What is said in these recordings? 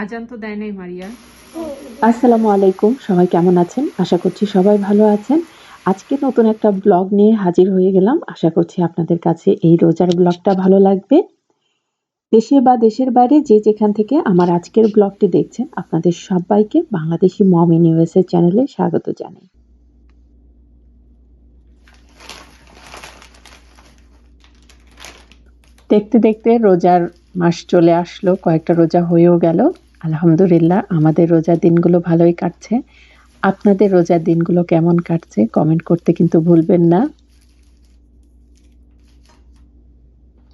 আজান তো দেয় নাই মারিয়া। আসসালামু আলাইকুম সবাই কেমন আছেন? আশা করছি সবাই ভালো আছেন। আজকে নতুন একটা ব্লগ নিয়ে হাজির হয়ে গেলাম। আশা করছি আপনাদের কাছে এই রোজার ব্লগটা ভালো লাগবে। দেশে বা দেশের বাইরে যে যেখান থেকে আমার আজকের ব্লগটি দেখছেন, আপনাদের সবাইকে বাংলাদেশি মম ইউএসএ চ্যানেলে স্বাগত জানাই। দেখতে দেখতে রোজার মাস চলে আসলো, কয়েকটা রোজা হয়েও গেল। আলহামদুলিল্লাহ, আমাদের রোজার দিনগুলো ভালোই কাটছে। আপনাদের রোজার দিনগুলো কেমন কাটছে? কমেন্ট করতে কিন্তু ভুলবেন না।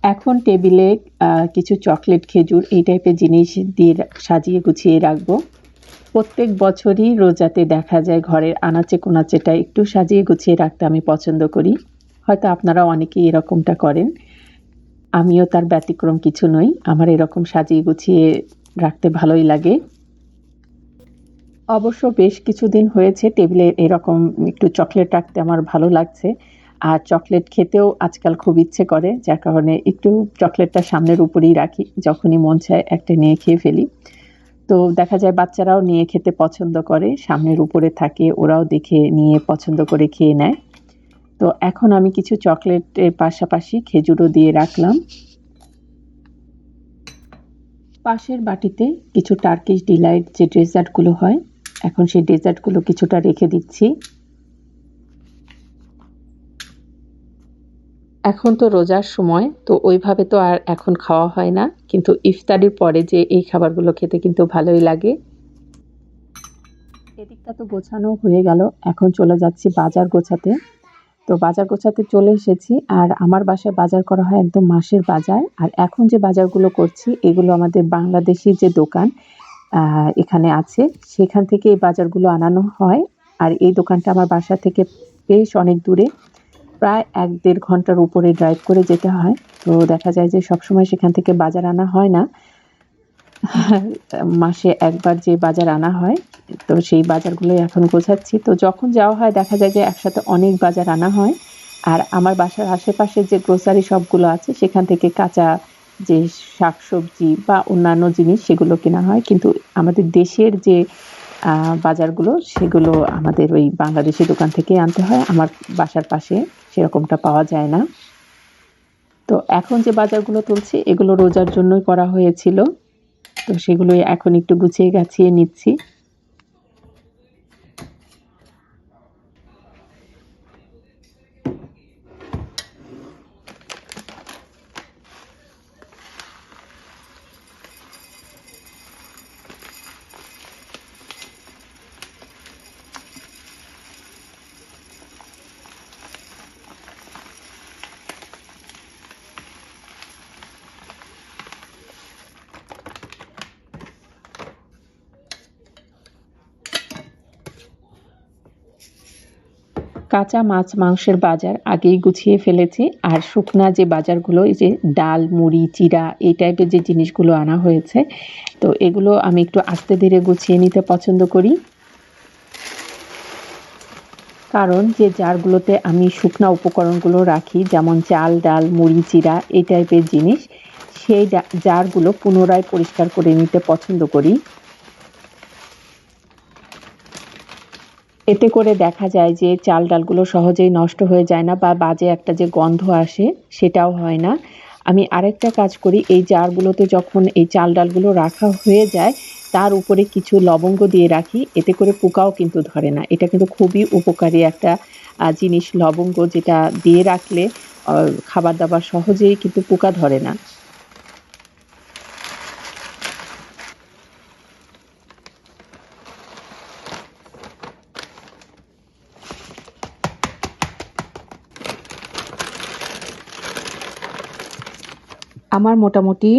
এখন টেবিলে কিছু চকলেট, খেজুর এই টাইপের জিনিস দিয়ে সাজিয়ে গুছিয়ে রাখব। প্রত্যেক বছরই রোজাতে দেখা যায় ঘরের আনাচে কোনাচেটা একটু সাজিয়ে গুছিয়ে রাখতে আমি পছন্দ করি। হয়তো আপনারা অনেকেই এরকমটা করেন। আমিও তার ব্যতিক্রম কিছু নই, আমার এরকম সাজিয়ে গুছিয়ে রাখতে ভালোই লাগে। অবশ্য বেশ কিছুদিন হয়েছে টেবিলে এরকম একটু চকলেট রাখতে আমার ভালো লাগছে। আর চকলেট খেতেও আজকাল খুব ইচ্ছে করে, যার কারণে একটু চকলেটটা সামনের উপরেই রাখি, যখনই মন চায় একটা নিয়ে খেয়ে ফেলি। তো দেখা যায় বাচ্চারাও নিয়ে খেতে পছন্দ করে, সামনের উপরে থাকে, ওরাও দেখে নিয়ে পছন্দ করে খেয়ে নেয়। তো এখন আমি কিছু চকলেটের পাশাপাশি খেজুরও দিয়ে রাখলাম। পাশের বাটিতে কিছু টার্কিশ ডিলাইট যে ডেজার্টগুলো হয়, এখন সেই ডেজার্টগুলো কিছুটা রেখে দিচ্ছি। এখন তো রোজার সময়, তো ওইভাবে তো আর এখন খাওয়া হয় না, কিন্তু ইফতারির পরে যে এই খাবারগুলো খেতে কিন্তু ভালোই লাগে। এদিকটা তো গোছানো হয়ে গেল, এখন চলে যাচ্ছি বাজার গোছাতে। তো বাজার গোছাতে চলে এসেছি আর আমার বাসায় বাজার করা হয় একদম মাসের বাজার। আর এখন যে বাজারগুলো করছি, এগুলো আমাদের বাংলাদেশি যে দোকান এখানে আছে। সেখান থেকে এই বাজারগুলো আনানো হয়। আর এই দোকানটা আমার বাসা থেকে বেশ অনেক দূরে, প্রায় এক দেড় ঘণ্টার উপরে ড্রাইভ করে যেতে হয়। তো দেখা যায় যে সবসময় সেখান থেকে বাজার আনা হয় না। মাসে একবার যে বাজার আনা হয়, তো সেই বাজারগুলোই এখন গোছাচ্ছি। তো যখন যাওয়া হয়, দেখা যায় যে একসাথে অনেক বাজার আনা হয়। আর আমার বাসার আশেপাশে যে গ্রোসারি শপগুলো আছে, সেখান থেকে কাঁচা যে শাকসবজি বা অন্যান্য জিনিস, সেগুলো কেনা হয়। কিন্তু আমাদের দেশের যে বাজারগুলো, সেগুলো আমাদের ওই বাংলাদেশি দোকান থেকে আনতে হয়। আমার বাসার পাশে সেরকমটা পাওয়া যায় না। তো এখন যে বাজারগুলো তুলছি, এগুলো রোজার জন্যই করা হয়েছিল। তো সেগুলোই এখন একটু গুছিয়ে গাছিয়ে নিচ্ছি। কাঁচা মাছ মাংসের বাজার আগেই গুছিয়ে ফেলেছি। আর শুকনা যে বাজারগুলো, এই যে ডাল, মুড়ি চিরা এই টাইপের যে জিনিসগুলো আনা হয়েছে, তো এগুলো আমি একটু আস্তে ধীরে গুছিয়ে নিতে পছন্দ করি। কারণ যে জারগুলোতে আমি শুকনা উপকরণগুলো রাখি, যেমন চাল, ডাল, মুড়ি চিরা এই টাইপের জিনিস, সেই জারগুলো পুনরায় পরিষ্কার করে নিতে পছন্দ করি। এতে করে দেখা যায় যে চাল ডালগুলো সহজেই নষ্ট হয়ে যায় না বা বাজে একটা যে গন্ধ আসে সেটাও হয় না। আমি আরেকটা কাজ করি, এই জারগুলোতে যখন এই চাল ডালগুলো রাখা হয়ে যায়, তার উপরে কিছু লবঙ্গ দিয়ে রাখি, এতে করে পোকাও কিন্তু ধরে না। এটা কিন্তু খুবই উপকারী একটা জিনিস। লবঙ্গ যেটা দিয়ে রাখলে খাবার দাবার সহজেই কিন্তু পোকা ধরে না। আমার মোটামুটি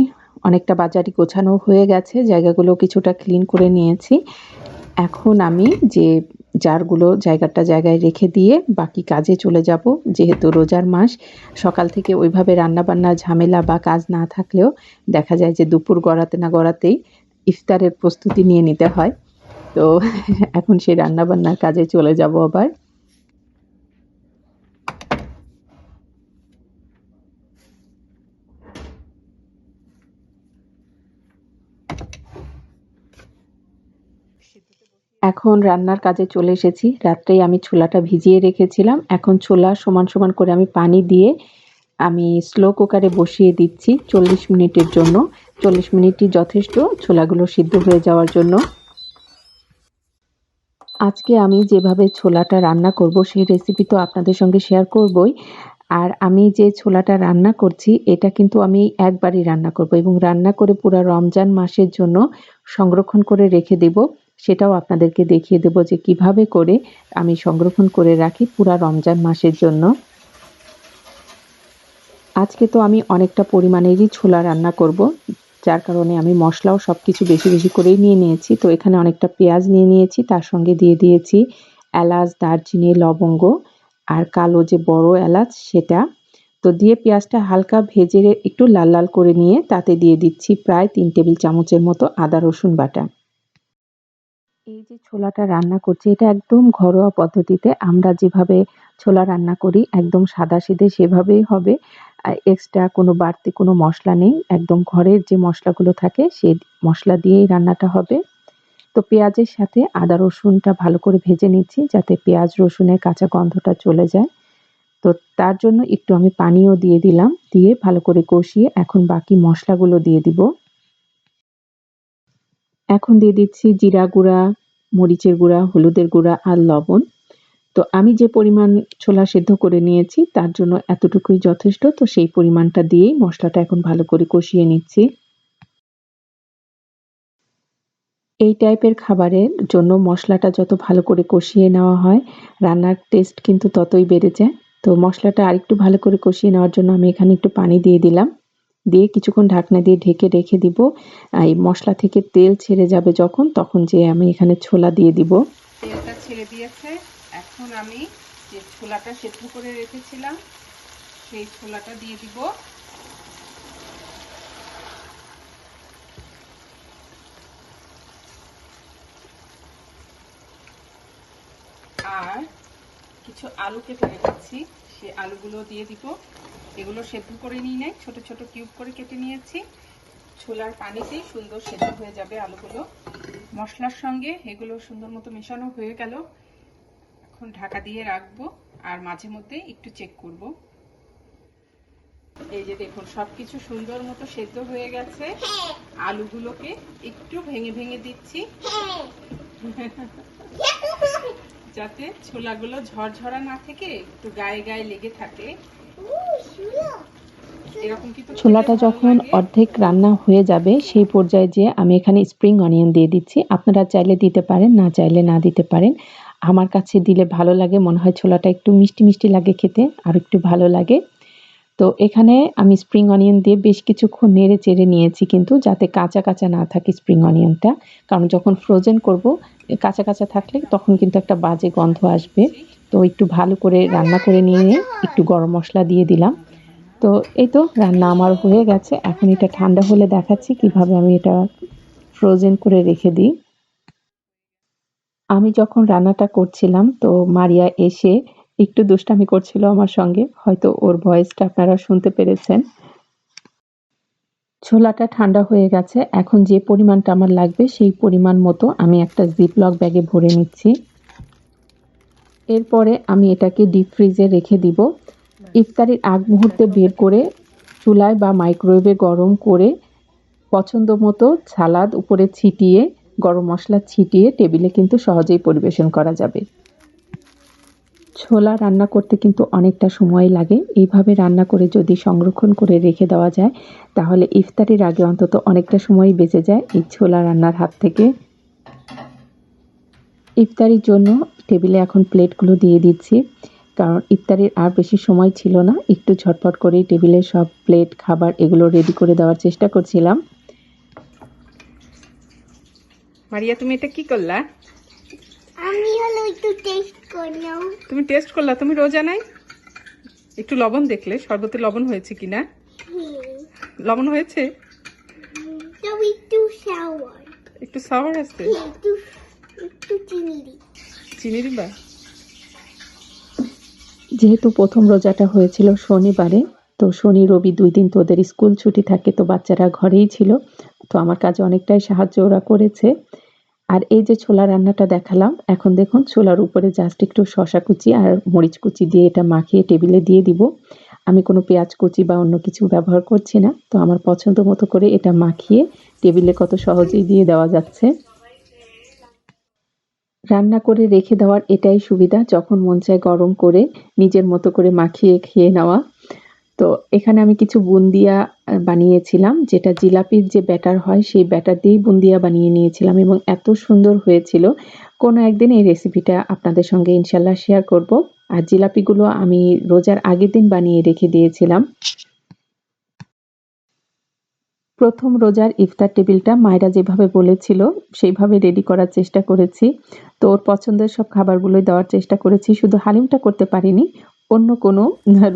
অনেকটা বাজারই গোছানো হয়ে গেছে, জায়গাগুলো কিছুটা ক্লিন করে নিয়েছি। এখন আমি যে জারগুলো জায়গাটা জায়গায় রেখে দিয়ে বাকি কাজে চলে যাব, যেহেতু রোজার মাস, সকাল থেকে ওইভাবে রান্নাবান্না ঝামেলা বা কাজ না থাকলেও দেখা যায় যে দুপুর গড়াতে না গড়াতেই ইফতারের প্রস্তুতি নিয়ে নিতে হয়। তো এখন সেই রান্নাবান্নার কাজে চলে যাব আবার। এখন রান্নার কাজে চলে এসেছি। রাত্রেই আমি ছোলাটা ভিজিয়ে রেখেছিলাম। এখন ছোলা সমান, সমান করে আমি পানি দিয়ে আমি স্লো কুকারে বসিয়ে দিচ্ছি ৪০ মিনিটের জন্য। ৪০ মিনিটই যথেষ্ট ছোলাগুলো সিদ্ধ হয়ে যাওয়ার জন্য। আজকে আমি যেভাবে ছোলাটা রান্না করব সেই রেসিপি তো আপনাদের সঙ্গে শেয়ার করবই। আর আমি যে ছোলাটা রান্না করছি এটা কিন্তু আমি একবারই রান্না করব এবং রান্না করে পুরা রমজান মাসের জন্য সংরক্ষণ করে রেখে দেব। সেটাও আপনাদেরকে দেখিয়ে দেব যে কীভাবে করে আমি সংরক্ষণ করে রাখি পুরা রমজান মাসের জন্য। আজকে তো আমি অনেকটা পরিমাণেরই ছোলা রান্না করব। যার কারণে আমি মশলাও সব কিছু বেশি, বেশি করেই নিয়ে নিয়েছি। তো এখানে অনেকটা পেঁয়াজ নিয়ে নিয়েছি। তার সঙ্গে দিয়ে দিয়েছি এলাচ, দারচিনি, লবঙ্গ আর কালো যে বড় এলাচ সেটা। তো দিয়ে পেঁয়াজটা হালকা ভেজে একটু লাল, লাল করে নিয়ে তাতে দিয়ে দিচ্ছি প্রায় তিন টেবিল চামচের মতো আদা রসুন বাটা। এই যে ছোলাটা রান্না করছি, এটা একদম ঘরোয়া পদ্ধতিতে আমরা যেভাবে ছোলা রান্না করি, একদম সাদাসিধে সেভাবেই হবে। এক্সট্রা কোনো বাড়তি কোনো মশলা নেই। একদম ঘরের যে মশলাগুলো থাকে সেই মশলা দিয়েই রান্নাটা হবে। তো পেঁয়াজের সাথে আদা রসুনটা ভালো করে ভেজে নিচ্ছি, যাতে পেঁয়াজ রসুনের কাঁচা গন্ধটা চলে যায়। তো তার জন্য একটু আমি পানিও দিয়ে দিলাম। দিয়ে ভালো করে কষিয়ে এখন বাকি মশলাগুলো দিয়ে দিব। এখন দিয়ে দিচ্ছি জিরা গুঁড়া, মরিচের গুঁড়া, হলুদের গুঁড়া আর লবণ। তো আমি যে পরিমাণ ছোলা সেদ্ধ করে নিয়েছি তার জন্য এতটুকুই যথেষ্ট। তো সেই পরিমাণটা দিয়েই মশলাটা এখন ভালো করে কষিয়ে নিচ্ছি। এই টাইপের খাবারের জন্য মশলাটা যত ভালো করে কষিয়ে নেওয়া হয় রান্নার টেস্ট কিন্তু ততই বেড়ে যায়। তো মশলাটা আরেকটু ভালো করে কষিয়ে নেওয়ার জন্য আমি এখানে একটু পানি দিয়ে দিলাম। দিয়ে কিছুক্ষণ ঢাকনা দিয়ে ঢেকে রেখে দিব। এই মশলা থেকে তেল ছেড়ে যাবে যখন, তখন যে আমি এখানে ছোলা দিয়ে দিব। তেলটা ছেড়ে দিয়েছে এখন আমি যে ছোলাটা সেদ্ধ করে রেখেছিলাম, সেই ছোলাটা দিয়ে দিব আর কিছু আলু কেটে রেখেছি সেই আলুগুলো দিয়ে দিব এগুলো সেদ্ধ করে নিয়ে নেয় ছোট ছোট কিউব করে কেটে নিয়েছি। ছোলার পানিতেই সুন্দর সেদ্ধ হয়ে যাবে আলুগুলো। মশলার সঙ্গে এগুলো সুন্দর মতো মেশানো হয়ে গেল। এখন ঢাকা দিয়ে রাখব আর মাঝে মধ্যে একটু চেক করব। এই যে দেখুন, সবকিছু সুন্দর মতো সেদ্ধ হয়ে গেছে। আলুগুলোকে একটু ভেঙে ভেঙে দিচ্ছি। যাতে ছোলাগুলো ঝরঝরা না থেকে একটু গায়ে গায়ে লেগে থাকে। যখন অর্ধেক রান্না হয়ে যাবে সেই পর্যায়ে যেয়ে আমি এখানে স্প্রিং অনিয়ন দিয়ে দিচ্ছি। আপনারা চাইলে দিতে পারেন, না চাইলে না দিতে পারেন। আমার কাছে দিলে ভালো লাগে মনে হয় ছোলাটা একটু মিষ্টি, মিষ্টি লাগে খেতে আর একটু ভালো লাগে। তো এখানে আমি স্প্রিং অনিয়ন দিয়ে বেশ কিছুক্ষণ নেড়ে চেড়ে নিয়েছি কিন্তু যাতে কাঁচা, কাঁচা না থাকে স্প্রিং অনিয়নটা। কারণ যখন ফ্রোজেন করব কাঁচা, কাঁচা থাকলে তখন কিন্তু একটা বাজে গন্ধ আসবে। তো একটু ভালো করে রান্না করে নিয়ে একটু গরম মশলা দিয়ে দিলাম। তো এই তো রান্না আমার হয়ে গেছে। এখন এটা ঠান্ডা হলে দেখাচ্ছি কীভাবে আমি এটা ফ্রোজেন করে রেখে দিই। আমি যখন রান্নাটা করছিলাম তো মারিয়া এসে একটু দুষ্টামি করছিল আমার সঙ্গে। হয়তো ওর ভয়েসটা আপনারা শুনতে পেরেছেন। ছোলাটা ঠান্ডা হয়ে গেছে। এখন যে পরিমাণটা আমার লাগবে সেই পরিমাণ মতো আমি একটা জিপলক ব্যাগে ভরে নিচ্ছি। এরপরে আমি এটাকে ডিপ ফ্রিজে রেখে দিব। ইফতারির আগ মুহূর্তে বের করে চুলায় বা মাইক্রোওয়েভে গরম করে পছন্দ মতো সালাদ উপরে ছিটিয়ে, গরম মশলা ছিটিয়ে টেবিলে কিন্তু সহজেই পরিবেশন করা যাবে। ছোলা রান্না করতে কিন্তু অনেকটা সময় লাগে। এইভাবে রান্না করে যদি সংরক্ষণ করে রেখে দেওয়া যায়, তাহলে ইফতারির আগে অন্তত অনেকটা সময় বেঁচে যায় এই ছোলা রান্নার হাত থেকে। ইফতারির জন্য টেবিলে এখন প্লেটগুলো দিয়ে দিচ্ছি। কারণ ইফতারির আর বেশি সময় ছিল না। একটু ঝটপট করেই টেবিলে সব প্লেট খাবার এগুলো রেডি করে দেওয়ার চেষ্টা করছিলাম। মারিয়া তুমি এটা কি করলা? আমি হলো একটু টেস্ট করলাম। তুমি টেস্ট করলা? তুমি রোজা নাই? একটু লবণ দেখলে শরবতে লবণ হয়েছে কিনা? লবণ হয়েছে? একটু সাওয়ার একটু সাওয়ার আছে? একটু একটু চিনি দিই যেহেতু প্রথম রোজাটা হয়েছিল শনিবারে, তো শনি, রবি দুই দিন তো ওদের স্কুল ছুটি থাকে, তো বাচ্চারা ঘরেই ছিল। তো আমার কাজে অনেকটাই সাহায্য ওরা করেছে। আর এই যে ছোলা রান্নাটা দেখালাম, এখন দেখুন ছোলার উপরে জাস্ট একটু শশা কুচি আর মরিচ কুচি দিয়ে এটা মাখিয়ে টেবিলে দিয়ে দিব। আমি কোনো পেঁয়াজ কুচি বা অন্য কিছু ব্যবহার করছি না, তো আমার পছন্দ মতো করে এটা মাখিয়ে টেবিলে কত সহজেই দিয়ে দেওয়া যাচ্ছে। রান্না করে রেখে দেওয়ার এটাই সুবিধা, যখন মন চায় গরম করে নিজের মতো করে মাখিয়ে খেয়ে নেওয়া। তো এখানে আমি কিছু বুন্দিয়া বানিয়েছিলাম, যেটা জিলাপির যে ব্যাটার হয়, সেই ব্যাটার দিয়েই বুন্দিয়া বানিয়ে নিয়েছিলাম এবং এত সুন্দর হয়েছিল। কোনো একদিন এই রেসিপিটা আপনাদের সঙ্গে ইনশাল্লাহ শেয়ার করব। আর জিলাপিগুলো আমি রোজার আগের দিন বানিয়ে রেখে দিয়েছিলাম। প্রথম রোজার ইফতার টেবিলটা মায়েরা যেভাবে বলেছিল সেইভাবে রেডি করার চেষ্টা করেছি। তো ওর পছন্দের সব খাবারগুলোই দেওয়ার চেষ্টা করেছি। শুধু হালিমটা করতে পারিনি অন্য কোনো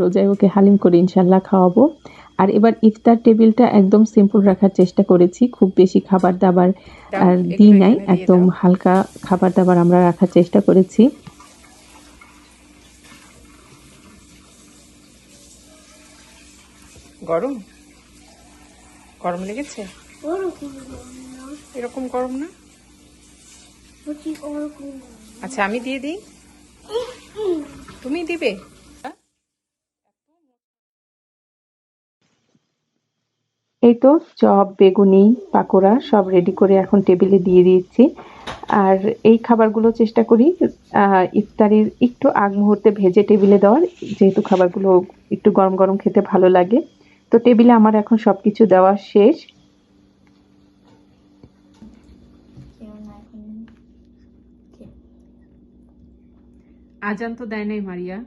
রোজায় ওকে হালিম করে ইনশাল্লাহ খাওয়াবো। আর এবার ইফতার টেবিলটা একদম সিম্পল রাখার চেষ্টা করেছি খুব বেশি খাবার দাবার আর দিই নাই একদম হালকা খাবার দাবার আমরা রাখার চেষ্টা করেছি। গরম? গরম লেগেছে? এরকম গরম না। আচ্ছা আমি দিয়ে দিই। তুমি দিবে? এই তো চপ বেগুনি পাকোড়া সব রেডি করে এখন টেবিলে দিয়ে দিয়েছি। আর এই খাবারগুলো চেষ্টা করি আহ, ইফতারির একটু আগ মুহূর্তে ভেজে টেবিলে দেওয়ার যেহেতু খাবারগুলো একটু গরম গরম খেতে ভালো লাগে। তো টেবিলে আমার এখন সবকিছু দেওয়া শেষ। আজান তো দেয় নাই মারিয়া।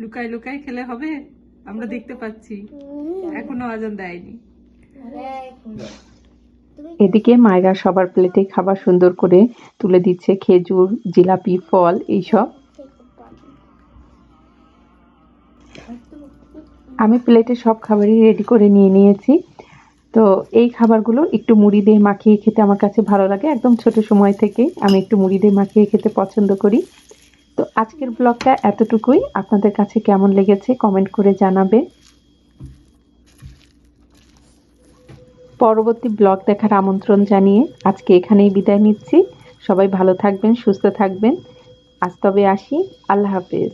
লুকাই লুকাই খেলে হবে? আমরা দেখতে পাচ্ছি। এখনও আজান দেয়নি। এদিকে মায়েরা সবার প্লেটে খাবার সুন্দর করে তুলে দিচ্ছে, খেজুর, জিলাপি, ফল, এইসব। আমি প্লেটে সব খাবারই রেডি করে নিয়ে নিয়েছি। তো এই খাবারগুলো একটু মুড়ি দিয়ে মাখিয়ে খেতে আমার কাছে ভালো লাগে। একদম ছোট সময় থেকে আমি একটু মুড়ি দিয়ে মাখিয়ে খেতে পছন্দ করি। তো আজকের ব্লগটা এতটুকুই। আপনাদের কাছে কেমন লেগেছে কমেন্ট করে জানাবে পরবর্তী ব্লগ দেখার আমন্ত্রণ জানিয়ে আজকে এখানেই বিদায় নিচ্ছি। সবাই ভালো থাকবেন, সুস্থ থাকবেন। আজ তবে আসি। আল্লাহ হাফেজ।